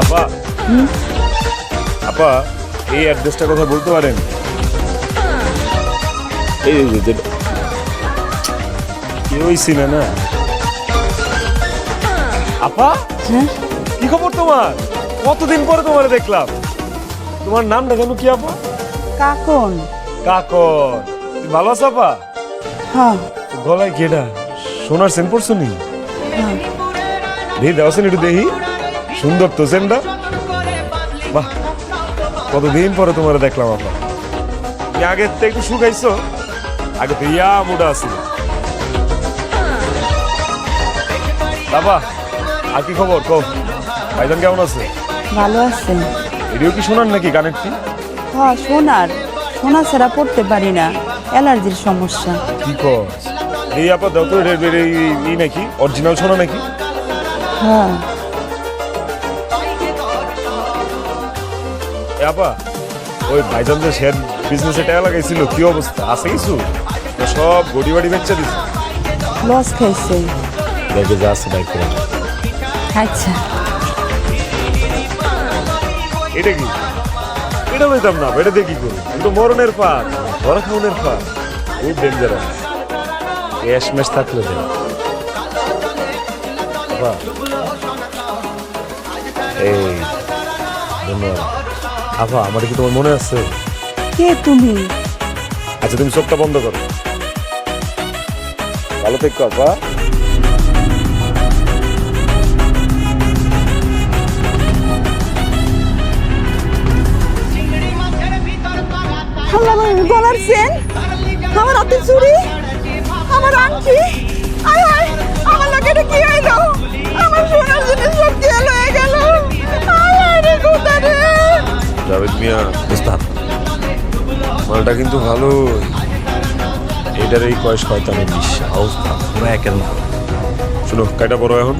আপা। এই অ্যাড্রেসটা কথা বলতে পারেন? এই যে কেউই চিনে না? আপা হ্যাঁ? কি খবর তোমার? কতদিন পরে তোমার দেখলাম? তোমার নামটা কেন কি আপা? কাকন। তুমি ভালো আছো আপা? হ্যাঁ। গলায় কেডা সোনার সেন পড়ছো নি? হ্যাঁ। দেখি দেওয়া একটু দেখি সুন্দর তো সেনটা বাহ কতদিন পরে তোমার দেখলাম তুমি আগের থেকে একটু শুকাইছো? আগে তো ইয়া মোটা আছিল। বাবা আর কি খবর? কো ভাইজান কেমন আছে? ভালো আছেন এটিও কি শোনান নাকি কানেরটি হ্যাঁ শোনার। সোনা ছাড়া পড়তে পারি না। অ্যালার্জির সমস্যা। কি কর? এই আপা দাও তো এটা- এই- এই নাকি? অরিজিনাল শোনা নাকি? হ্যাঁ। আপা ওই ভাইজান যে শেয়ার বিজনেসে টাকা লাগাইছিল কি অবস্থা? আছে কিছু? সব গড়ি বাড়ি বেচা দিছে। লস খাইছে। দেখে যা আছে বাইক করে। আচ্ছা। এটা কি? এটা লইতাম না এটা দিয়ে কি করি এটা তো মরণের পাত ধরা খাওয়ানোর পাত খুব ডেঞ্জারাস ক্যাশ ম্যাশ থাকলে দেয় এই ধন্যবাদ। আপা আমার কি তোমার মনে আছে? কে তুমি? আচ্ছা তুমি সবটা বন্ধ করো। ভালো থেকো আভা। গলার চেন জাভেদ মিয়া ওস্তাদ। মালটা কিন্তু ভালো। এটার এই কয়েস শয়তানের বিশ্বাস পুরো একের না শুনো কয়টা বড় এখন।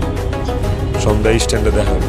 সন্ধ্যায় স্ট্যান্ডে দেখা হবে.